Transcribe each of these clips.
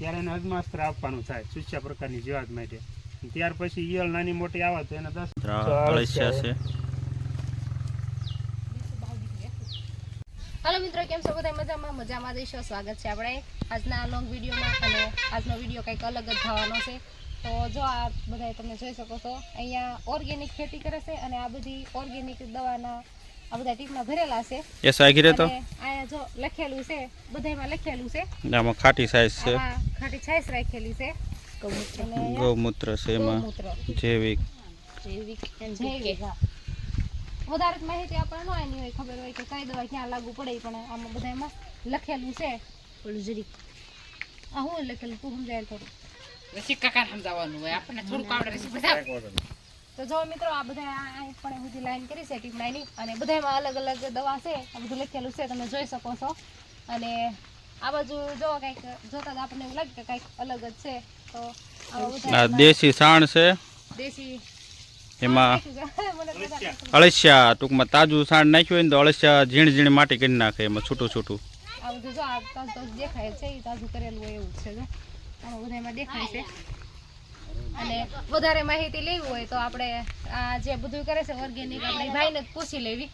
ત્યારે એને અજમાસ્ત્ર આપવાનું થાય સૂચ્યા પ્રકારની જીવાત માટે. ત્યાર પછી ઈયળ નાની મોટી આવે તો એને દસ અળસિયા છે. હાલો મિત્રો કેમ છો? બધા મજામાં? મજામાં દઈશો સ્વાગત છે આપણે આજના લોંગ વિડીયોમાં અને આજનો વીડિયો કંઈક અલગ જ થવાનો છે. તો જો આ બધા તમે જોઈ શકો છો અહીંયા ઓર્ગેનિક ખેતી કરે છે અને આ બધી ઓર્ગેનિક દવાના આ બધા ટીપના ભરેલા છે. એ સાગીરે તો અને જો લખેલું છે બધામાં લખેલું છે. આમાં ખાટી સાઈઝ છે. ખાટી સાઈઝ રાખેલી છે. ગૌમૂત્ર. છે એમાં. જૈવિક. જૈવિક જૈવિક વધારે માહિતી આપણને ન એની હોય ખબર હોય કે કઈ દવા ક્યાં લાગુ પડે પણ આમાં બધામાં લખેલું છે. ઓલું જરીક આ હું લખેલું તું સમજાય થોડું રસિક કાકા સમજાવવાનું હોય. આપણને થોડુંક આવડે રસિક બધા તો જો મિત્રો આ બધા આ પણ બધી લાઈન કરી છે ટીપ અને બધામાં અલગ અલગ દવા છે આ બધું લખેલું છે તમે જોઈ શકો છો. અને આ બાજુ જો કંઈક જોતા આપણને એવું લાગે કે કંઈક અલગ જ છે તો આ દેશી સાણ છે. દેશી એમાં અળસિયા ટૂંકમાં તાજું સાણ નાખ્યું હોય ને તો અળસિયા ઝીણ ઝીણ માટી કરી નાખે એમાં છૂટું છૂટું. આ બધું જો આ તાજું દેખાય છે એ તાજું કરેલું હોય એવું છે જો. આમાં બધા એમાં દેખાય છે. અને વધારે માહિતી લેવી હોય તો આપણે આ જે બધું કરે છે ઓર્ગેનિક આપણે ભાઈને પૂછી લેવી.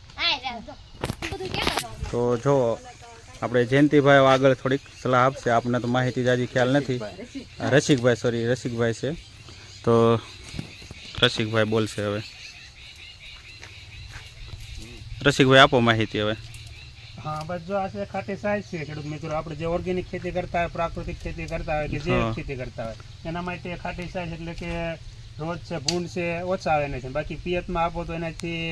તો જો, આપણે જયંતિભાઈ આગળ થોડીક સલાહ આપશે. આપણને તો માહિતી જાજી ખ્યાલ નથી. રસિકભાઈ સોરી રસિકભાઈ છે. તો રસિકભાઈ બોલશે હવે. રસિકભાઈ, આપો માહિતી હવે. હા બસ જો આ છે ખાટી સાઈઝ છે ખેડૂત મિત્રો. આપણે જે ઓર્ગેનિક ખેતી કરતા હોય પ્રાકૃતિક ખેતી કરતા હોય કે જે ખેતી કરતા હોય એના માટે ખાટી સાઈઝ એટલે કે રોજ છે ભૂંડ છે ઓછા આવે છે. બાકી પિયતમાં આપો તો એનાથી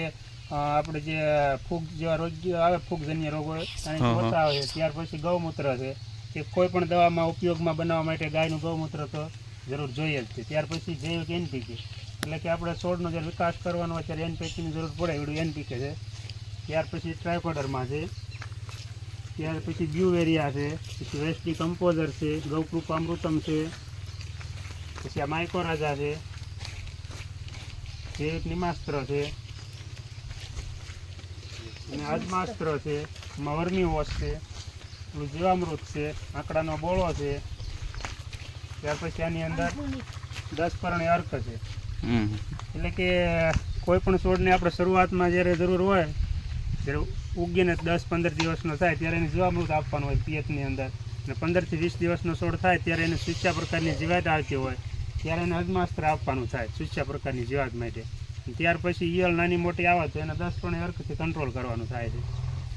આપણે જે ફૂગ જેવા રોગ આવે ફૂગજન્ય રોગો એનાથી. ઓછા આવે. છે ત્યાર પછી ગૌમૂત્ર છે. કે કોઈ પણ દવામાં ઉપયોગમાં બનાવવા માટે ગાયનું ગૌમૂત્ર તો જરૂર જોઈએ જ છે. ત્યાર પછી જૈવિક એનપીકે. એટલે કે આપણે છોડનો જ્યારે વિકાસ કરવાનો હોય ત્યારે એનપીકેની જરૂર પડે એવડું એનપીકે છે. ત્યાર પછી ટ્રાયકોડરમાં છે. ત્યાર પછી બ્યુવેરિયા છે પછી વેસ્ટી કમ્પોઝર છે ગૌકૃપામૃતમ છે પછી આ માઇકોરાજા છે જૈવિક નિમાસ્ત્ર છે અને અજમાસ્ત્ર છે વર્મી વોશ છે પેલું જીવામૃત છે આંકડાનો બોળો છે ત્યાર પછી આની અંદર દસ પરણે અર્ક છે. એટલે કે કોઈ પણ છોડને આપણે શરૂઆતમાં જ્યારે જરૂર હોય જ્યારે ઉગીને દસ પંદર દિવસનો થાય ત્યારે એને જીવામૃત આપવાનું હોય પિયતની અંદર. અને પંદરથી વીસ દિવસનો છોડ થાય ત્યારે એને સૂચ્યા પ્રકારની જીવાત આવતી હોય ત્યારે એને અજમાસ્ત્ર આપવાનું થાય સૂચ્યા પ્રકારની જીવાત માટે. ત્યાર પછી ઈયળ નાની મોટી આવે તો એને દસ પણ અર્કથી કંટ્રોલ કરવાનું થાય છે.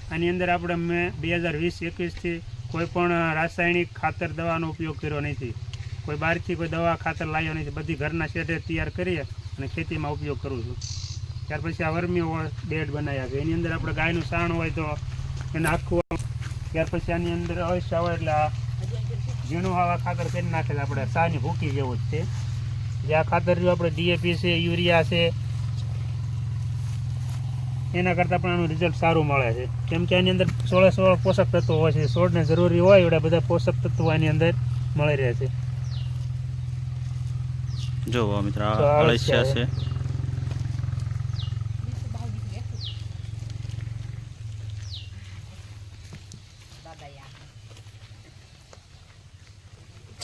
આની અંદર આપણે મેં બે હજાર વીસ એકવીસથી કોઈ પણ રાસાયણિક ખાતર દવાનો ઉપયોગ કર્યો નથી. કોઈ બહારથી કોઈ દવા ખાતર લાવ્યો નથી. બધી ઘરના શેઢે તૈયાર કરીએ અને ખેતીમાં ઉપયોગ કરું છું. ત્યાર પછી આ વર્મી બેડ બનાવી આપે એની અંદર આપણે ગાયનું સાણ હોય તો એને આખું ત્યાર પછી આની અંદર અવશ્ય હોય એટલે આ ઝીણું આવા ખાતર કરી નાખે છે આપણે સાની ભૂકી જેવું જ છે. જે આ ખાતર જો આપણે ડીએપી છે યુરિયા છે એના કરતાં પણ આનું રિઝલ્ટ સારું મળે છે. કેમ કે આની અંદર સોળે સોળ પોષક તત્વો હોય છે. છોડને જરૂરી હોય એવડા બધા પોષક તત્વો આની અંદર મળી રહે છે. જો મિત્ર અળસિયા છે.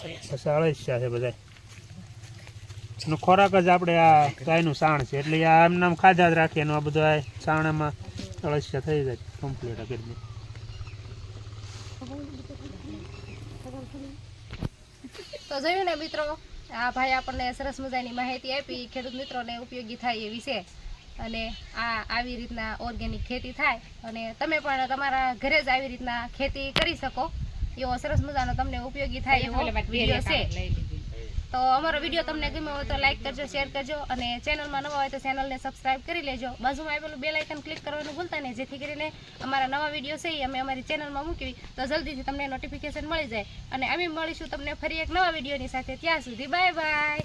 અળસિયા છે બધા ખોરાક જ આપણે આ ગાયનું સાણ છે. એટલે આ આમ ખાધા જ રાખીએ. એનું આ બધું આ સાણામાં અળસિયા થઈ જાય. કમ્પ્લીટ કરી દે. તો જોયું ને મિત્રો આ ભાઈ આપણને સરસ મજાની માહિતી આપી. ખેડૂત મિત્રોને ઉપયોગી થાય એવી છે. અને આ આવી રીતના ઓર્ગેનિક ખેતી થાય. અને તમે પણ તમારા ઘરે જ આવી રીતના ખેતી કરી શકો. એવો સરસ મજાનો તમને ઉપયોગી થાય એવો વીડિયો છે. તો અમારો વીડિયો તમને ગમ્યો હોય તો લાઈક કરજો શેર કરજો અને ચેનલમાં નવા હોય તો ચેનલને સબસ્ક્રાઇબ કરી લેજો. બાજુમાં આવેલું બેલ આઇકન ક્લિક કરવાનું ભૂલતા નહીં જેથી કરીને અમારા નવા વીડિયો છે એ અમે અમારી ચેનલમાં મૂકવી તો જલ્દીથી તમને નોટિફિકેશન મળી જાય. અને અમે મળીશું તમને ફરી એક નવા વિડીયોની સાથે. ત્યાં સુધી બાય બાય